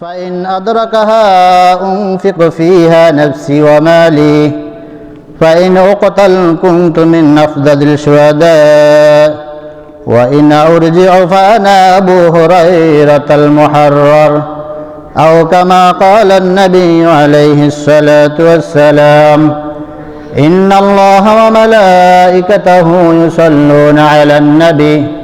فإن أدركها أنفق فيها نفسي ومالي. فإن أقتل كنت من أفضل الشهداء. وإن أرجع فأنا أبو هريرة المحرر. أو كما قال النبي عليه الصلاة والسلام إن الله وملائكته يصلون على النبي.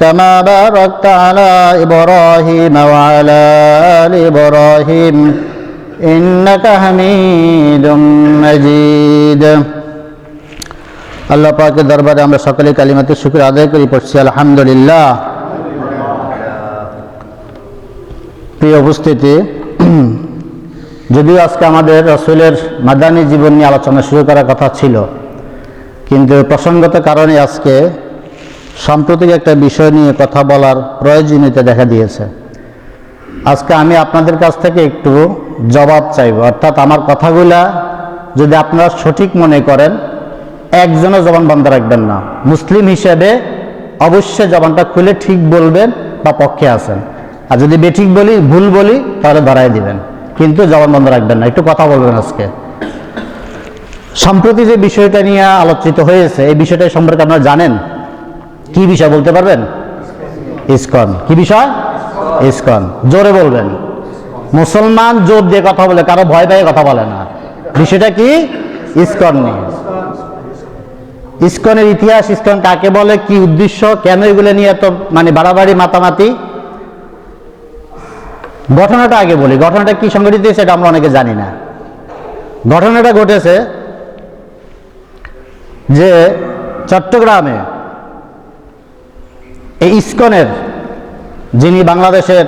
كما باركت على إبراهيم وعلى آل إبراهيم إنك حميد مجيد আল্লাহ পাকের দরবারে আমরা সকলে কালিমাতে শুক্র আদায় করি পড়ছি আলহামদুলিল্লাহ প্রিয় উপস্থিতি যদিও আজকে আমাদের রসুলের মাদানী জীবন নিয়ে আলোচনা শুরু করার কথা ছিল কিন্তু প্রসঙ্গত কারণে আজকে সাম্প্রতিক একটা বিষয় নিয়ে কথা বলার প্রয়োজনীয়তা দেখা দিয়েছে। আজকে আমি আপনাদের কাছ থেকে একটু জবাব চাইব। অর্থাৎ আমার কথাগুলা যদি আপনারা সঠিক মনে করেন, একজনও জবান বন্ধ রাখবেন না। মুসলিম হিসেবে অবশ্যই জবানটা খুলে ঠিক বলবেন বা পক্ষে আছেন। আর যদি বেঠিক বলি, ভুল বলি, তাহলে ধরাই দিবেন। কিন্তু জবান বন্ধ রাখবেন না। একটু কথা বলবেন আজকে। সম্প্রতি যে বিষয়টা নিয়ে আলোচিত হয়েছে, এই বিষয়টা সম্পর্কে আপনারা জানেন? কি বিষয় বলতে পারবেন? ইসকন। কি বিষয়? ইসকন। জোরে বলবেন। মুসলমান জোর দিয়ে কথা বলে, কারও ভয় পেয়ে কথা বলে না। বিষয়টা কি? ইসকন নিয়ে। ইসকনের ইতিহাস, ইসকন কাকে বলে, কি উদ্দেশ্য, কেন এগুলো নিয়ে এত মানে বাড়াবাড়ি, মাতামাতি? ঘটনাটা আগে বলি। ঘটনাটা কি সংঘটিত সেটা আমরা অনেকে জানি না। ঘটনাটা ঘটেছে যে চট্টগ্রামে এই ইস্কনের যিনি বাংলাদেশের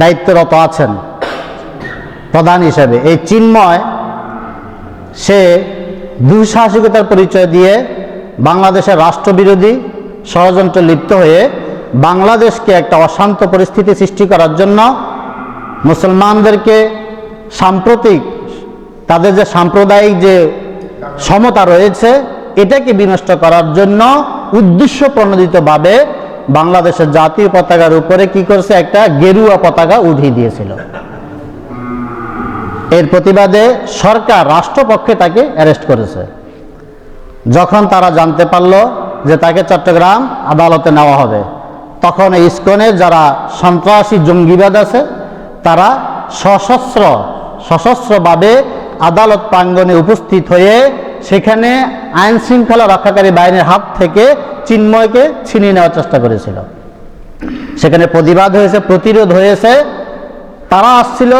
দায়িত্বরত আছেন প্রধান হিসেবে, এই চিন্ময়, সে দুঃসাহসিকতার পরিচয় দিয়ে বাংলাদেশের রাষ্ট্রবিরোধী ষড়যন্ত্রে লিপ্ত হয়ে বাংলাদেশকে একটা অশান্ত পরিস্থিতি সৃষ্টি করার জন্য মুসলমানদেরকে সাম্প্রতিক, তাদের যে সাম্প্রদায়িক যে সমতা রয়েছে, এটাকে বিনষ্ট করার জন্য উদ্দেশ্য প্রণোদিতভাবে বাংলাদেশের জাতীয় পতাকার উপরে কি করছে? একটা গেরুয়া পতাকা উঠিয়ে দিয়েছিল। এর প্রতিবাদে সরকার রাষ্ট্রপক্ষে তাকে অ্যারেস্ট করেছে। যখন তারা জানতে পারল যে তাকে চট্টগ্রাম আদালতে নেওয়া হবে, তখন ইস্কনের যারা সন্ত্রাসী জঙ্গিবাদ আছে, তারা সশস্ত্র সশস্ত্রভাবে আদালত প্রাঙ্গনে উপস্থিত হয়ে সেখানে আইন শৃঙ্খলা রক্ষাকারী বাহিনীর হাত থেকে চিন্ময়কে ছিনিয়ে নেওয়ার চেষ্টা করেছিল। সেখানে প্রতিবাদ হয়েছে, প্রতিরোধ হয়েছে। তারা আসছিল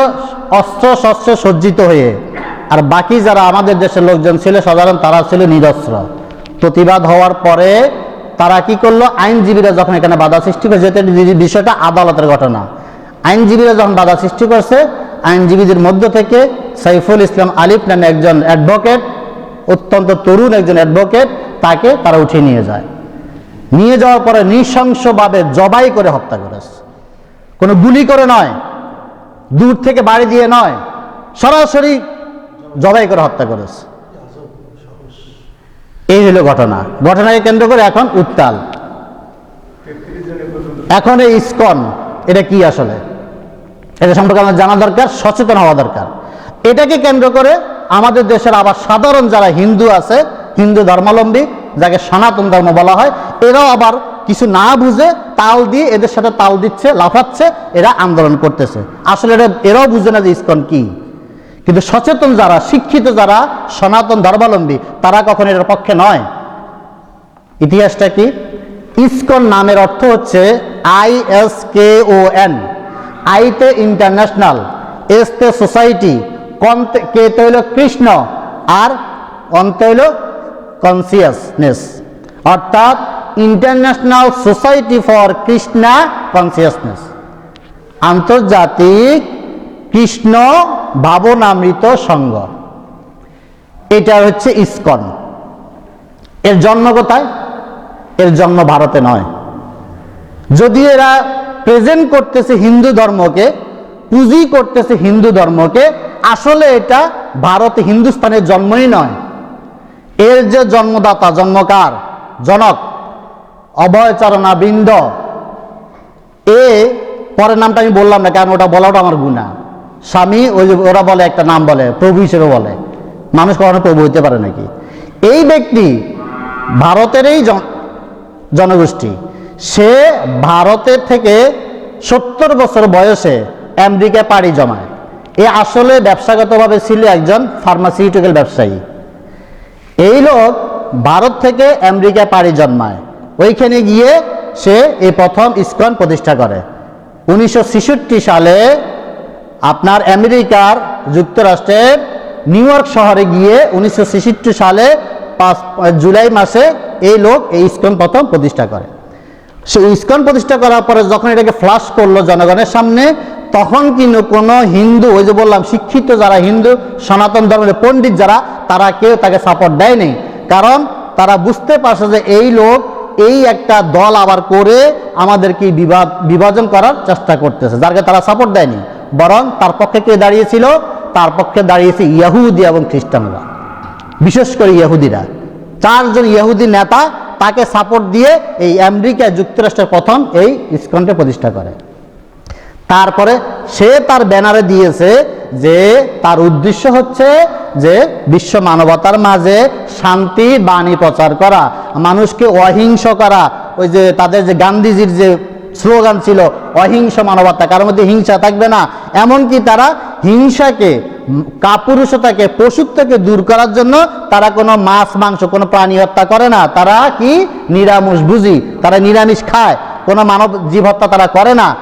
অস্ত্র শস্ত্রে সজ্জিত হয়ে। আর বাকি যারা আমাদের দেশের লোকজন ছিল, সাধারণ তারা ছিল নিরস্ত্র। প্রতিবাদ হওয়ার পরে তারা কি করল? আইনজীবীরা যখন এখানে বাধা সৃষ্টি করেছে যেটা বিষয়টা আদালতের ঘটনা। আইনজীবীরা যখন বাধা সৃষ্টি করছে, আইনজীবীদের মধ্য থেকে সাইফুল ইসলাম আলিফ নামে একজন অ্যাডভোকেট অত্যন্ত তরুণ একজন অ্যাডভোকেট তাকে তারা উঠিয়ে নিয়ে যায়। নিয়ে যাওয়ার পরে নৃশংসভাবে জবাই করে হত্যা করেছে। কোনো গুলি করে নয়, দূর থেকে বাড়ি দিয়ে নয়, সরাসরি জবাই করে হত্যা করেছে। এই হলো ঘটনা। ঘটনাকে কেন্দ্র করে এখন উত্তাল। এখন এই ইস্কন, এটা কি আসলে? এটা সম্পর্কে আমাদের জানা দরকার, সচেতন হওয়া দরকার। এটাকে কেন্দ্র করে আমাদের দেশের আবার সাধারণ যারা হিন্দু আছে, হিন্দু ধর্মাবলম্বী, যাকে সনাতন ধর্ম বলা হয়, এরাও আবার কিছু না বুঝে তাল দিয়ে এদের সাথে তাল দিচ্ছে, লাফাচ্ছে, এরা আন্দোলন করতেছে। আসলে এটা এরাও বুঝে না যে ইস্কন কি। কিন্তু সচেতন যারা, শিক্ষিত যারা, সনাতন ধর্মাবলম্বী, তারা কখন এটার পক্ষে নয়। ইতিহাসটা কি? ইস্কন নামের অর্থ হচ্ছে I S K C O, N international society society কন্তে কেতে কৃষ্ণ আর অন্তে হইল কনসিয়াসনেস অর্থাৎ international society for Krishna consciousness আন্তর্জাতিক কৃষ্ণ ভাবনামৃত সংঘ। এটা হচ্ছে ইস্কন। এর জন্ম কোথায়? এর জন্ম ভারতে নয়। যদি এরা প্রেজেন্ট করতেছে হিন্দু ধর্মকে, পুঁজি করতেছে হিন্দু ধর্মকে আসলে এটা ভারত হিন্দুস্তানের জন্মই নয়। এর যে জন্মদাতা, জন্মকার, জনক, অভয়চরণা বৃন্দ, এ পরের নামটা আমি বললাম না, কারণ ওটা বলাটা আমার গুণা। স্বামী, ওই ওরা বলে, একটা নাম বলে, প্রভু হিসেবে বলে। মানুষ কখনো প্রভু হইতে পারে নাকি? এই ব্যক্তি ভারতেরই জন- জনগোষ্ঠী। সে ভারতের থেকে সত্তর বছর বয়সে আমেরিকায় পাড়ি জমায়। এ আসলে ব্যবসাগতভাবে ছিল একজন ফার্মাসিউটিক্যাল ব্যবসায়ী। এই লোক ভারত থেকে আমেরিকায় পাড়ি জন্মায়। ওইখানে গিয়ে সে এই প্রথম ইস্কন প্রতিষ্ঠা করে। উনিশশো সালে আপনার আমেরিকার যুক্তরাষ্ট্রের নিউ ইয়র্ক শহরে গিয়ে উনিশশো সালে পাঁচ জুলাই মাসে এই লোক এই ইস্কন প্রথম প্রতিষ্ঠা করে। সে ইস্কন প্রতিষ্ঠা করার পরে যখন এটাকে ফ্লাশ করল জনগণের সামনে তখন কিন্তু কোনো হিন্দু, ওই যে বললাম, শিক্ষিত যারা হিন্দু, সনাতন ধর্মের পণ্ডিত যারা, তারা কেউ তাকে সাপোর্ট দেয়নি। কারণ তারা বুঝতে পারছে যে এই লোক, এই একটা দল আবার করে আমাদেরকে বিবাদ, বিভাজন করার চেষ্টা করতেছে যারকে তারা সাপোর্ট দেয়নি। বরং তার পক্ষে কে দাঁড়িয়েছিল? তার পক্ষে দাঁড়িয়েছে ইয়াহুদি এবং খ্রিস্টানরা। বিশেষ করে ইয়াহুদিরা চারজন ইয়াহুদি নেতা তাকে সাপোর্ট দিয়ে এই আমেরিকা যুক্তরাষ্ট্রের প্রথম এই ইস্কনকে প্রতিষ্ঠা করে। তারপরে সে তার ব্যানারে দিয়েছে যে তার উদ্দেশ্য হচ্ছে যে বিশ্ব মানবতার মাঝে শান্তি, বাণী প্রচার করা, মানুষকে অহিংস করা। ওই যে তাদের যে গান্ধীজির যে স্লোগান ছিল, অহিংস মানবতা, কারোর মধ্যে হিংসা থাকবে না। এমনকি তারা হিংসাকে, কাপুরুষতাকে, পশুত্বকে দূর করার জন্য তারা কোনো মাছ, মাংস, কোনো প্রাণী হত্যা করে না। তারা কি? নিরামিষ বুঝি তারা নিরামিষ খায়। কোনো মানব জীব হত্যা তারা করে না।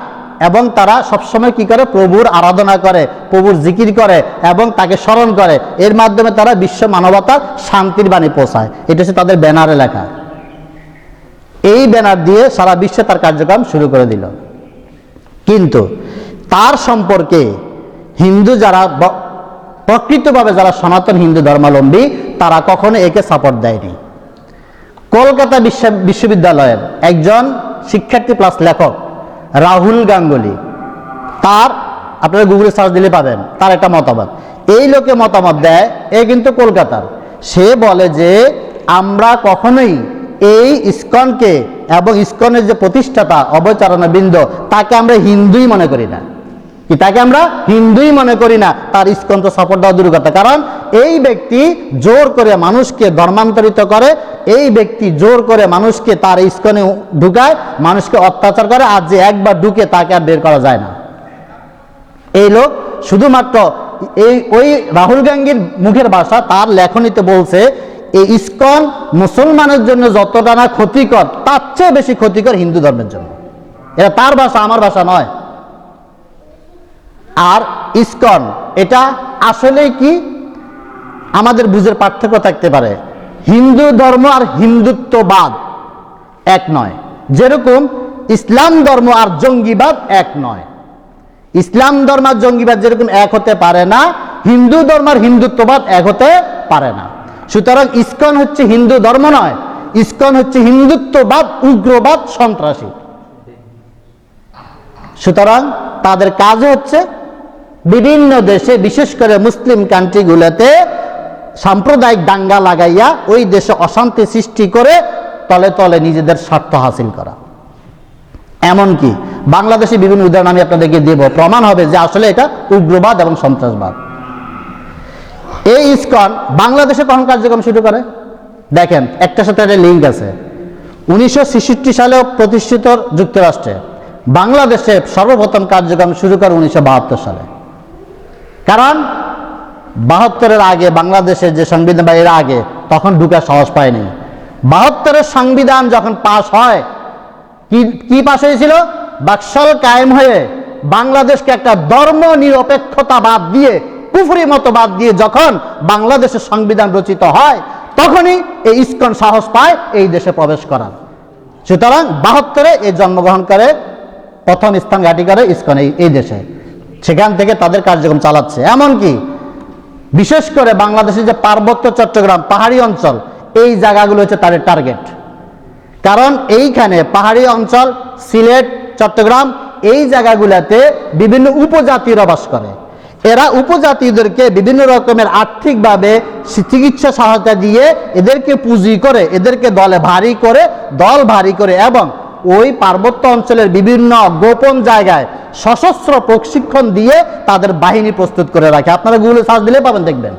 এবং তারা সবসময় কি করে? প্রভুর আরাধনা করে, প্রভুর জিকির করে এবং তাকে স্মরণ করে। এর মাধ্যমে তারা বিশ্ব মানবতার শান্তির বাণী পৌঁছায়। এটা হচ্ছে তাদের ব্যানারে লেখা। এই ব্যানার দিয়ে সারা বিশ্বে তার কার্যক্রম শুরু করে দিল। কিন্তু তার সম্পর্কে হিন্দু যারা প্রকৃতভাবে যারা সনাতন হিন্দু ধর্মাবলম্বী, তারা কখনো একে সাপোর্ট দেয়নি। কলকাতা বিশ্ব বিশ্ববিদ্যালয়ের একজন শিক্ষার্থী প্লাস লেখক রাহুল গাঙ্গুলি। তার, আপনারা গুগলে সার্চ দিলে পাবেন, তার একটা মতামত। এই লোকে মতামত দেয়, এ কিন্তু কলকাতার। সে বলে যে, আমরা কখনোই এই ইস্কনকে এবং ইস্কনের যে প্রতিষ্ঠাতা অবচারণা বৃন্দ তাকে আমরা হিন্দুই মনে করি না। কি তাকে আমরা হিন্দুই মনে করি না, তার ইস্কন তো সাপোর্ট দেওয়া দূর কথা। কারণ এই ব্যক্তি জোর করে মানুষকে ধর্মান্তরিত করে, এই ব্যক্তি জোর করে মানুষকে তার ইস্কনে ঢুকায়, মানুষকে অত্যাচার করে, আর যে একবার ঢুকে তাকে আর বের করা যায় না। এই লোক শুধুমাত্র এই, ওই রাহুল গান্ধীর মুখের ভাষা, তার লেখনীতে বলছে, এই ইস্কন মুসলমানের জন্য যতটা না ক্ষতিকর, তার চেয়ে বেশি ক্ষতিকর হিন্দু ধর্মের জন্য। এটা তার ভাষা, আমার ভাষা নয়। আর ইস্কন, এটা আসলেই কি? আমাদের বুঝের পার্থক্য থাকতে পারে। হিন্দু ধর্ম আর হিন্দুত্ববাদ এক নয়। যেরকম ইসলাম ধর্ম আর জঙ্গিবাদ এক নয়। ইসলাম ধর্ম আর জঙ্গিবাদ যেরকম এক হতে পারে না, হিন্দু ধর্ম আর হিন্দুত্ববাদ এক হতে পারে না। সুতরাং ইস্কন হচ্ছে হিন্দু ধর্ম নয়, ইস্কন হচ্ছে হিন্দুত্ববাদ, উগ্রবাদ, সন্ত্রাসী। সুতরাং তাদের কাজ হচ্ছে বিভিন্ন দেশে, বিশেষ করে মুসলিম কান্ট্রিগুলোতে সাম্প্রদায়িক দাঙ্গা লাগাইয়া ওই দেশে অশান্তি সৃষ্টি করে তলে তলে নিজেদের স্বার্থ হাসিল করা। এমনকি বাংলাদেশে বিভিন্ন উদাহরণ আমি আপনাদেরকে দেব। প্রমাণ হবে যে আসলে এটা উগ্রবাদ এবং সন্ত্রাসবাদ। এই ইস্কন বাংলাদেশে কখন কার্যক্রম শুরু করে? দেখেন একটার সাথে একটা লিঙ্ক আছে। উনিশশো সালে প্রতিষ্ঠিত যুক্তরাষ্ট্রে বাংলাদেশে সর্বপ্রথম কার্যক্রম শুরু করে উনিশশো বাহাত্তর সালে। কারণ বাহাত্তরের আগে বাংলাদেশের যে সংবিধান বা এর আগে, তখন ঢুকার সাহস পায়নি। বাহাত্তরের সংবিধান যখন পাশ হয়, কি কি পাশ হয়েছিল? বাকশাল কায়েম হয়ে বাংলাদেশকে একটা ধর্ম নিরপেক্ষতা বাদ দিয়ে, কুফরি মতো বাদ দিয়ে যখন বাংলাদেশের সংবিধান রচিত হয়, তখনই এই ইস্কন সাহস পায় এই দেশে প্রবেশ করার। সুতরাং বাহাত্তরে এই জন্মগ্রহণ করে প্রথম স্থান ঘাটি করে ইস্কন এই দেশে। সেখান থেকে তাদের কার্যক্রম চালাচ্ছে। এমনকি বিশেষ করে বাংলাদেশের যে পার্বত্য চট্টগ্রাম পাহাড়ি অঞ্চল, এই জায়গাগুলো হচ্ছে তাদের টার্গেট কারণ এইখানে পাহাড়ি অঞ্চল, সিলেট, চট্টগ্রাম, এই জায়গাগুলোতে বিভিন্ন উপজাতিরা বাস করে। এরা উপজাতিদেরকে বিভিন্ন রকমের আর্থিকভাবে চিকিৎসা সহায়তা দিয়ে এদেরকে পুঁজি করে, এদেরকে দলে ভারী করে, দল ভারী করে, এবং ওই পার্বত্য অঞ্চলের বিভিন্ন গোপন জায়গায় সশস্ত্র প্রশিক্ষণ দিয়ে তাদের বাহিনী প্রস্তুত করে রাখে। আপনারা গুগলে সার্চ দিলে পাবেন, দেখবেন।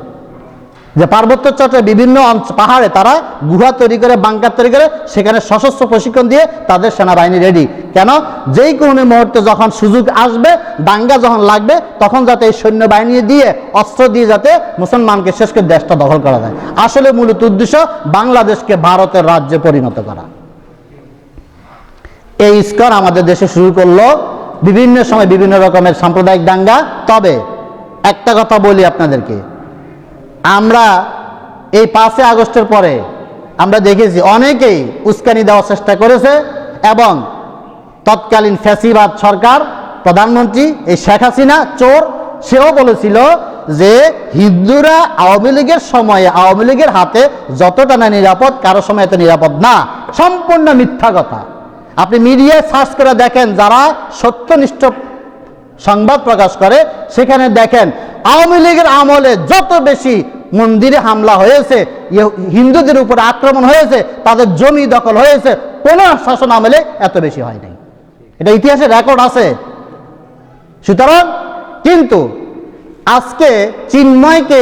যে পার্বত্য চট্টে বিভিন্ন পাহাড়ে তারা গুহা তৈরি করে, বাংকার তৈরি করে, সেখানে সশস্ত্র প্রশিক্ষণ দিয়ে তাদের সেনাবাহিনী রেডি কেন? যেই কোনো মুহূর্তে যখন সুযোগ আসবে, দাঙ্গা যখন লাগবে, তখন যাতে এই সৈন্যবাহিনী দিয়ে, অস্ত্র দিয়ে যাতে মুসলমানকে শেষ করে দেশটা দখল করা যায়। আসলে মূলত উদ্দেশ্য বাংলাদেশকে ভারতের রাজ্যে পরিণত করা। এই ইস্কন আমাদের দেশে শুরু করল বিভিন্ন সময় বিভিন্ন রকমের সাম্প্রদায়িক দাঙ্গা। তবে একটা কথা বলি আপনাদেরকে। আমরা এই পাঁচই আগস্টের পরে আমরা দেখেছি অনেকেই উস্কানি দেওয়ার চেষ্টা করেছে এবং তৎকালীন ফ্যাসিবাদ সরকার, প্রধানমন্ত্রী, এই শেখ হাসিনা চোর, সেও বলেছিল যে হিন্দুরা আওয়ামী লীগের সময়ে আওয়ামী লীগের হাতে যতটা না নিরাপদ, কারও সময় এত নিরাপদ না। সম্পূর্ণ মিথ্যা কথা। আপনি মিডিয়ায় সার্চ করে দেখেন যারা সত্যনিষ্ঠ সংবাদ প্রকাশ করে, সেখানে দেখেন আওয়ামী লীগের আমলে যত বেশি মন্দিরে হামলা হয়েছে হিন্দুদের উপর আক্রমণ হয়েছে, তাদের জমি দখল হয়েছে, কোন শাসন আমলে এত বেশি হয় নাই। এটা ইতিহাসে রেকর্ড আছে। সুতরাং কিন্তু আজকে চিন্ময়কে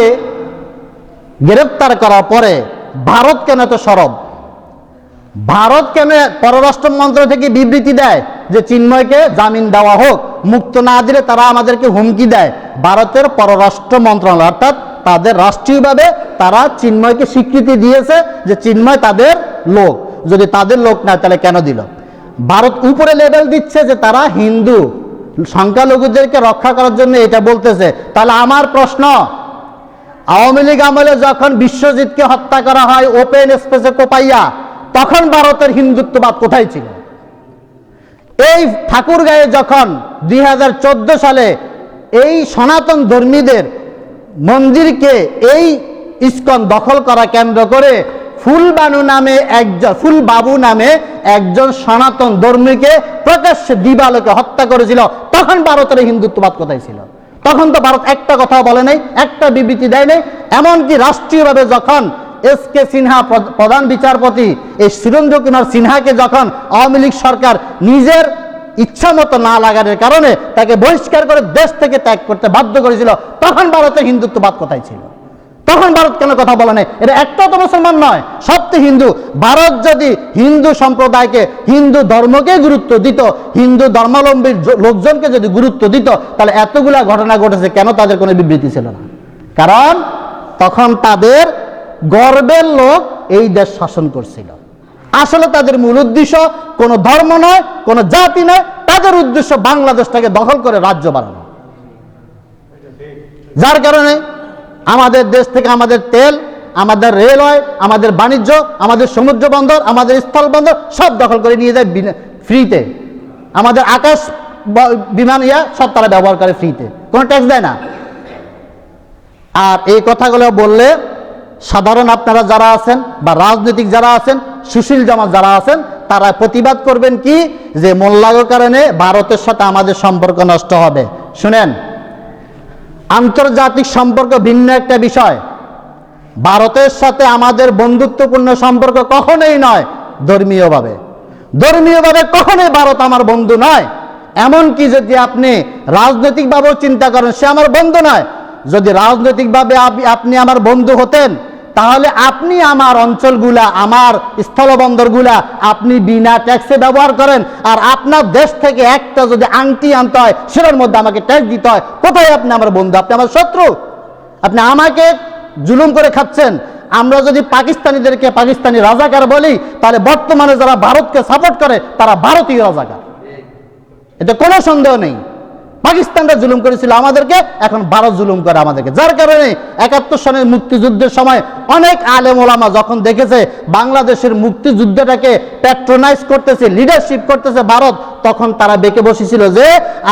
গ্রেপ্তার করার পরে ভারত কেন এত সরব? ভারত কেন পররাষ্ট্র মন্ত্রক থেকে বিবৃতি দেয় যে চিন্ময়কে জামিন দেওয়া হোক? মুক্ত না দিলে তারা আমাদেরকে হুমকি দেয়। ভারতের পররাষ্ট্র মন্ত্রণালয়, অর্থাৎ তাদের রাষ্ট্রীয়ভাবে তারা চিন্ময়কে স্বীকৃতি দিয়েছে যে চিন্ময় তাদের লোক। যদি তাদের লোক না, তাহলে কেন দিল? ভারত উপরে লেভেল দিচ্ছে যে তারা হিন্দু। সংখ্যালঘুদেরকে রক্ষা করার জন্য এটা বলতেছে। তাহলে আমার প্রশ্ন, আওয়ামী লীগ আমলে যখন বিশ্বজিৎকে হত্যা করা হয়, ওপেন স্পেসে কোপাইয়া তখন ভারতের হিন্দুত্ববাদ কোথায় ছিল? এই ঠাকুরগাঁয়ে যখন দুই হাজার চোদ্দ সালে এই সনাতন ধর্মীদের মন্দিরকে এই ইস্কন দখল করা কেন্দ্র করে ফুলবানু নামে একজন ফুলবাবু নামে একজন সনাতন ধর্মীকে প্রকাশ্যে দিবালোকে হত্যা করেছিল। তখন ভারতের হিন্দুত্ববাদ কোথায় ছিল? তখন তো ভারত একটা কথা বলে নাই, একটা বিবৃতি দেয় নাই। এমনকি রাষ্ট্রীয়ভাবে যখন এস কে সিনহা প্রধান বিচারপতি এই সুরেন্দ্র কুমার সিনহাকে যখন আওয়ামী লীগ সরকার নিজের ইচ্ছা মতো না লাগানোর কারণে তাকে বহিষ্কার করে দেশ থেকে ত্যাগ করতে বাধ্য করেছিল, তখন ভারতের হিন্দুত্ববাদ কোথায় ছিল? তখন ভারত কেন কথা বলে নাই? এটা একটা তো মুসলমান নয় তো হিন্দু। ভারত যদি হিন্দু সম্প্রদায়কে, হিন্দু ধর্মকে গুরুত্ব দিত, হিন্দু ধর্মাবলম্বীর লোকজনকে যদি গুরুত্ব দিত, তাহলে এতগুলা ঘটনা ঘটেছে, কেন তাদের কোনো বিবৃতি ছিল না? কারণ তখন তাদের গর্বের লোক এই দেশ শাসন করছিল। আসলে তাদের মূল উদ্দেশ্য কোনো ধর্ম নয়, কোনো জাতি নয়, তাদের উদ্দেশ্য বাংলাদেশটাকে দখল করে রাজ্য বানানো। যার কারণে আমাদের দেশ থেকে আমাদের তেল, আমাদের রেলওয়ে আমাদের বাণিজ্য, আমাদের সমুদ্র বন্দর, আমাদের স্থল বন্দর সব দখল করে নিয়ে যায় ফ্রিতে আমাদের আকাশ বিমান ইয়া সব তারা ব্যবহার করে ফ্রিতে কোনো ট্যাক্স দেয় না। আর এই কথাগুলো বললে সাধারণ আপনারা যারা আছেন বা রাজনৈতিক যারা আছেন, সুশীল জামাত যারা আছেন, তারা প্রতিবাদ করবেন কি? যে মোল্লাগর কারণে ভারতের সাথে আমাদের সম্পর্ক নষ্ট হবে। শুনেন, আন্তর্জাতিক সম্পর্ক ভিন্ন একটা বিষয়। ভারতের সাথে আমাদের বন্ধুত্বপূর্ণ সম্পর্ক কখনোই নয় ধর্মীয়ভাবে। ধর্মীয়ভাবে কখনোই ভারত আমার বন্ধু নয়। এমনকি যদি আপনি রাজনৈতিকভাবেও চিন্তা করেন, সে আমার বন্ধু নয়। যদি রাজনৈতিকভাবে আপ- আপনি আমার বন্ধু হতেন তাহলে আপনি আমার অঞ্চলগুলা, আমার স্থলবন্দরগুলা আপনি বিনা ট্যাক্সে ব্যবহার করেন, আর আপনার দেশ থেকে একটা যদি আংটি আনতে হয়, সেটার মধ্যে আমাকে ট্যাক্স দিতে হয়। কোথায় আপনি আমার বন্ধু? আপনি আমার শত্রু? আপনি আমাকে জুলুম করে খাচ্ছেন। আমরা যদি পাকিস্তানিদেরকে পাকিস্তানি রাজাকার বলি, তাহলে বর্তমানে যারা ভারতকে সাপোর্ট করে, তারা ভারতীয় রাজাকার। এতে কোনো সন্দেহ নেই। পাকিস্তানরা জুলুম করেছিল আমাদেরকে, এখন ভারত জুলুম করে আমাদেরকে। যার কারণে একাত্তর সনের মুক্তিযুদ্ধের সময় অনেক আলেম ওলামা যখন দেখেছে বাংলাদেশের মুক্তিযুদ্ধটাকে প্যাট্রোনাইজ করতেছে লিডারশিপ করতেছে ভারত, তখন তারা বেঁকে বসেছিল যে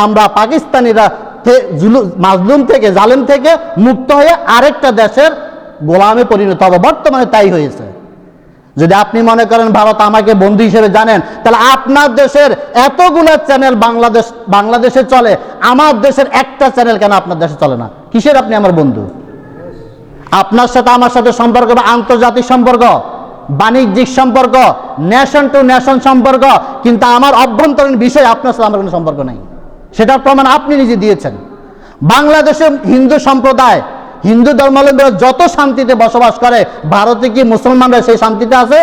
আমরা পাকিস্তানিরা মাজলুম থেকে, জালেম থেকে মুক্ত হয়ে আরেকটা দেশের গোলামে পরিণত হবে। বর্তমানে তাই হয়েছে। যদি আপনি মনে করেন ভারত আমাকে বন্ধু হিসেবে জানেন, তাহলে আপনার দেশের এতগুলো চ্যানেল বাংলাদেশ, বাংলাদেশে চলে, আমার দেশের একটা চ্যানেল কেন আপনার দেশে চলে না? কিসের আপনি আমার বন্ধু? আপনার সাথে আমার সাথে সম্পর্ক বা আন্তর্জাতিক সম্পর্ক, বাণিজ্যিক সম্পর্ক নেশন টু নেশন সম্পর্ক, কিন্তু আমার অভ্যন্তরীণ বিষয় আপনার সাথে আমার কোনো সম্পর্ক নেই। সেটার প্রমাণ আপনি নিজে দিয়েছেন। বাংলাদেশের হিন্দু সম্প্রদায় হিন্দু ধর্মাবলম্বীরা যত শান্তিতে বসবাস করে, ভারতে কি মুসলমানরা সেই শান্তিতে আছে?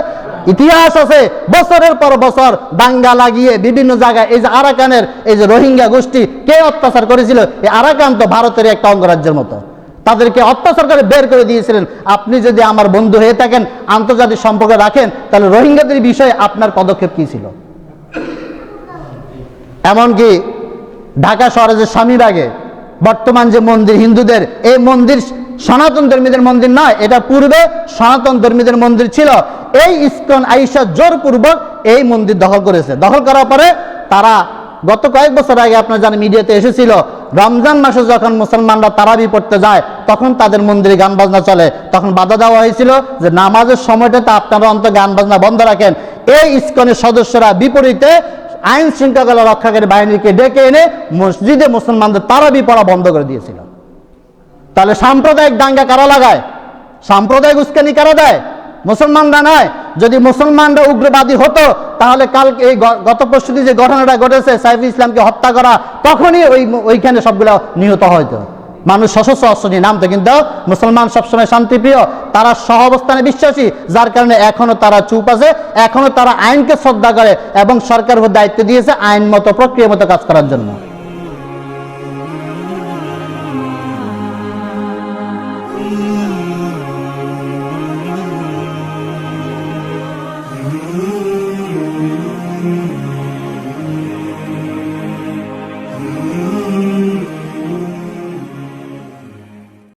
ইতিহাস আছে, বছরের পর বছর দাঙ্গা লাগিয়ে বিভিন্ন জায়গায়, এই যে আরাকানের, এই যে রোহিঙ্গা গোষ্ঠী, কে অত্যাচার করেছিল? এই আরাকান তো ভারতের একটা অঙ্গরাজ্যের মতো। তাদেরকে অত্যাচার করে বের করে দিয়েছিলেন। আপনি যদি আমার বন্ধু হয়ে থাকেন, আন্তর্জাতিক সম্পর্ক রাখেন, তাহলে রোহিঙ্গাদের বিষয়ে আপনার পদক্ষেপ কি ছিল? এমনকি ঢাকা শহরে যে স্বামীবাগে বর্তমান যে মন্দির হিন্দুদের, এই মন্দির সনাতন ধর্মীদের মন্দির নয়, এটা পূর্বে সনাতন ধর্মীদের মন্দির ছিল। এই ইস্কন আইসা জোরপূর্বক এই মন্দির দখল করেছে। দখল করার পরে তারা গত কয়েক বছর আগে আপনার জানেন মিডিয়াতে এসেছিল, রমজান মাসে যখন মুসলমানরা তারাবি পড়তে যায়, তখন তাদের মন্দিরে গান বাজনা চলে। তখন বাধা দেওয়া হয়েছিল যে নামাজের সময়টাতে আপনারা অন্ত গান বাজনা বন্ধ রাখেন। এই ইস্কনের সদস্যরা বিপরীতে আইন শৃঙ্খলা রক্ষাকারী বাহিনীকে ডেকে এনে মসজিদে মুসলমানদের তারাবি পড়া বন্ধ করে দিয়েছিল। তাহলে সাম্প্রদায়িক দাঙ্গা কারা লাগায়? সাম্প্রদায়িক উস্কানি কারা দেয়? মুসলমানরা নয়। যদি মুসলমানরা উগ্রবাদী হতো, তাহলে কাল এই গত পরশুদিন যে ঘটনাটা ঘটেছে, সাইফুল ইসলামকে হত্যা করা, তখনই ওই ওইখানে সবগুলো নিহত হয়তো মানুষ সশস্ত্র অস্ত্র নিয়ে নামতো, কিন্তু মুসলমান সবসময় শান্তিপ্রিয়। তারা সহ অবস্থানে বিশ্বাসী, যার কারণে এখনও তারা চুপ আছে, এখনও তারা আইনকে শ্রদ্ধা করে এবং সরকার দায়িত্ব দিয়েছে আইন মতো, প্রক্রিয়া মতো কাজ করার জন্য।